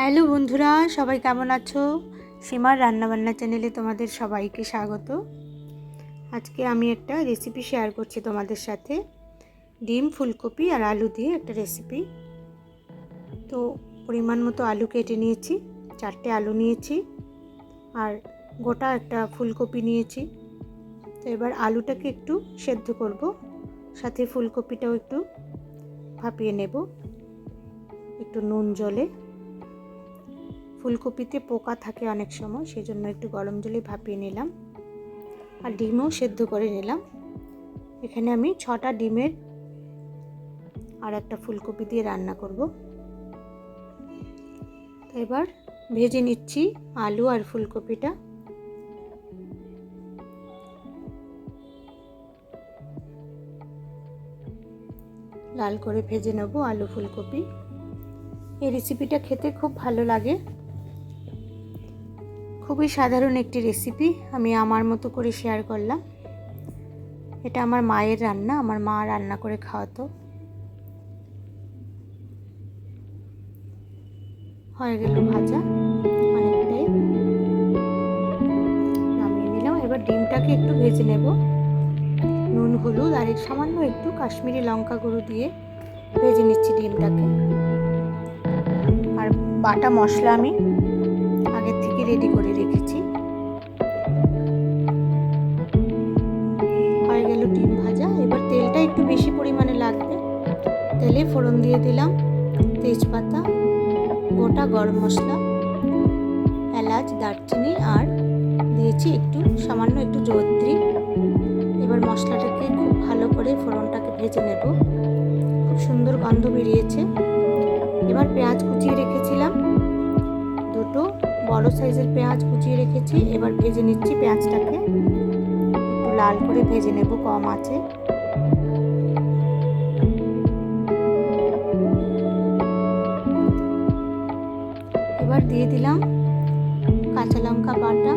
Hello বন্ধুরা, সবাই কেমন আছো? সীমার রান্নাবান্না চ্যানেলে তোমাদের সবাইকে স্বাগত। আজকে আমি একটা রেসিপি শেয়ার করছি তোমাদের সাথে। ডিম, ফুলকপি আর আলু দিয়ে একটা রেসিপি তো পরিমাণ মতো আলু কেটে নিয়েছি, চারটে আলু নিয়েছি আর গোটা একটা ফুলকপি নিয়েছি। তো এবার আলুটাকে একটু সেদ্ধ করব, সাথে ফুলকপিটাও একটু ভাপিয়ে নেব, একটু নুন জলে। ফুলকপিতে পোকা থাকে অনেক সময় সেই জন্য একটু গরম জলে ভাপিয়ে নিলাম আর ডিমও সেদ্ধ করে নিলাম। এখানে আমি ছটা ডিমের আর একটা ফুলকপি দিয়ে রান্না করব। তো এবার ভেজে নিচ্ছি আলু আর ফুলকপিটা। লাল করে ভেজে নেব আলু ফুলকপি। এই রেসিপিটা খেতে খুব ভালো লাগে। খুবই সাধারণ একটি রেসিপি আমি আমার মতো করে শেয়ার করলাম। এটা আমার মায়ের রান্না, আমার মা রান্না করে খাওয়াতো। হয়ে গেল ভাজা নিলাম, এবার ডিমটাকে একটু ভেজে নেব। নুন, হলুদ, আর সামান্য একটু কাশ্মীরি লঙ্কা গুঁড়ো দিয়ে ভেজে নিচ্ছি ডিমটাকে। আর বাটা মশলা আমি রেডি করে রেখেছি। হয়ে গেল ডিম ভাজা। এবার তেলটা একটু বেশি পরিমাণে লাগবে। তেলে ফোড়ন দিয়ে দিলাম তেজপাতা, গোটা গরম মশলা, এলাচ, দারচিনি আর দিয়েছি একটু, সামান্য একটু জয়ত্রী। এবার মশলাটাকে খুব ভালো করে ফোড়নটাকে ভেজে নেব। খুব সুন্দর গন্ধ বেরিয়েছে। এবার পেঁয়াজ কুচিয়ে রেখেছিলাম। বড় সাইজের পেঁয়াজ কুচিয়ে রেখেছি। এবার ভেজে নিচ্ছি পেঁয়াজটাকে। একটু লাল করে ভেজে নেব, কম আছে। এবার দিয়ে দিলাম কাঁচা লঙ্কা বাটা।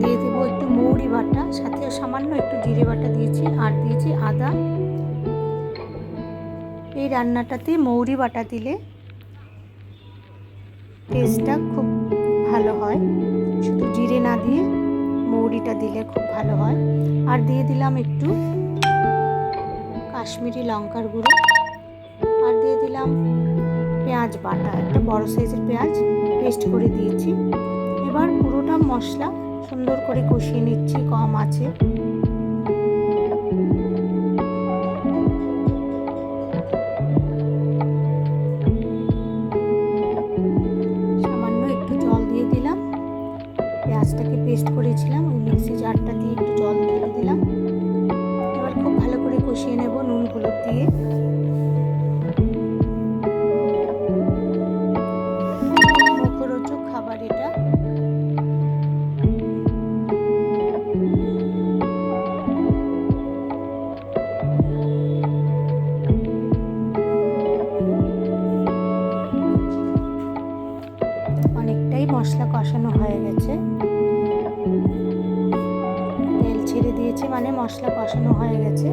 দিয়ে দেবো একটু মৌরি বাটা, সাথে সামান্য একটু জিরে বাটা দিয়েছি, আর দিয়েছি আদা। এই রান্নাটাতে মৌরি বাটা দিলে টেস্টটা খুব ভালো হয়। শুধু জিরে না দিয়ে মৌরিটা দিলে খুব ভালো হয়। আর দিয়ে দিলাম একটু কাশ্মীরি লঙ্কার গুঁড়ো। আর দিয়ে দিলাম পেঁয়াজ বাটা, একটা বড় সাইজের পেঁয়াজ পেস্ট করে দিয়েছি। এবার পুরোটা মশলা সুন্দর করে কষিয়ে নিচ্ছি, কম আছে। পেস্ট করেছিলাম। ওই মিক্সি জারটা দিয়ে একটু জল দিয়ে দিলাম। এবার খুব ভালো করে কষিয়ে নেব নুন হলুদ দিয়ে খাবার এটা। অনেকটাই মশলা কষানো হয়ে গেছে। দিয়েছি মানে মশলা কষানো হয়ে গেছে।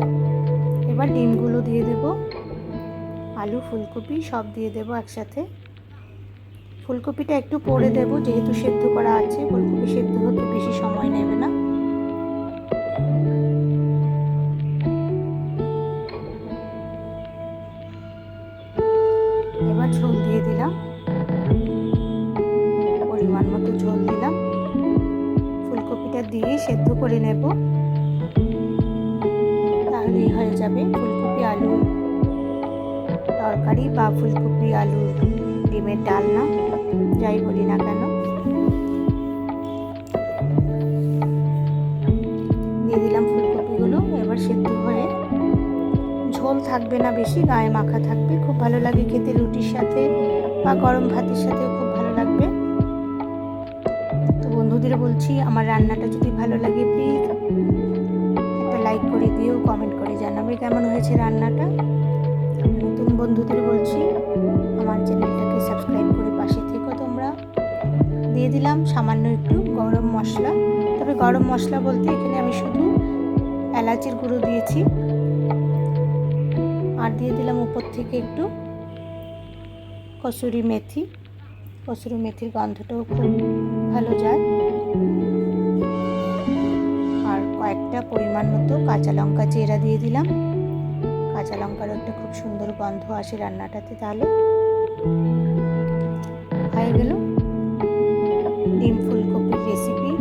এবার ডিমগুলো দিয়ে দেব। আলু, ফুলকপি সব দিয়ে দেব একসাথে। ফুলকপিটা একটু পরে দেব, যেহেতু সেদ্ধ করা আছে। ফুলকপি সেদ্ধ হতে বেশি সময় নেবে না। এবার ঝোল দিয়ে দিলাম। পরিমাণ মতো ঝোল দিলাম। ফুলকপিটা দিয়ে সেদ্ধ করে নেব। যাবে ফুলকপি, আলু তরকারি বা ফুলকপি, আলু, ডিমের ডালনা যাই বলি না কেন। দিয়ে দিলাম ফুলকপিগুলো, এবার সেদ্ধ হয়ে ঝোল থাকবে না বেশি, গায়ে মাখা থাকবে। খুব ভালো লাগে খেতে রুটির সাথে বা গরম ভাতের সাথেও খুব ভালো লাগবে। তো বন্ধুদের বলছি, আমার রান্নাটা যদি ভালো লাগে প্লিজ লাইক করে দিও কমেন্ট করে জানাবে কেমন হয়েছে রান্নাটা। নতুন বন্ধুদের বলছি, আমার চ্যানেলটাকে সাবস্ক্রাইব করে পাশে থেকো তোমরা। দিয়ে দিলাম সামান্য একটু গরম মশলা। তবে গরম মশলা বলতে এখানে আমি শুধু এলাচের গুঁড়ো দিয়েছি। আর দিয়ে দিলাম উপর থেকে একটু কসুরি মেথি। কসুরি মেথির গন্ধটাও খুব ভালো যায়। পরিমাণ মতো কাঁচা লঙ্কা চেরা দিয়ে দিলাম। কাঁচা লঙ্কার একটা খুব সুন্দর গন্ধ আসে রান্নাটাতে তাহলে। হয়ে গেল ডিম ফুলকপির রেসিপি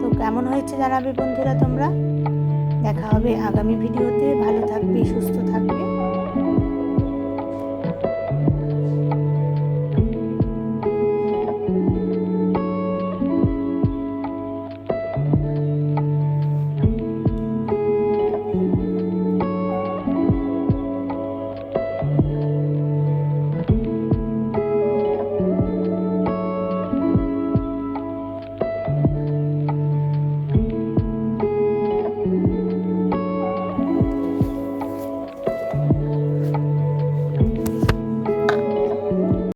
তো কেমন হয়েছে জানাবে বন্ধুরা তোমরা? দেখা হবে আগামী ভিডিওতে। ভালো থাকবে, সুস্থ থাকবে।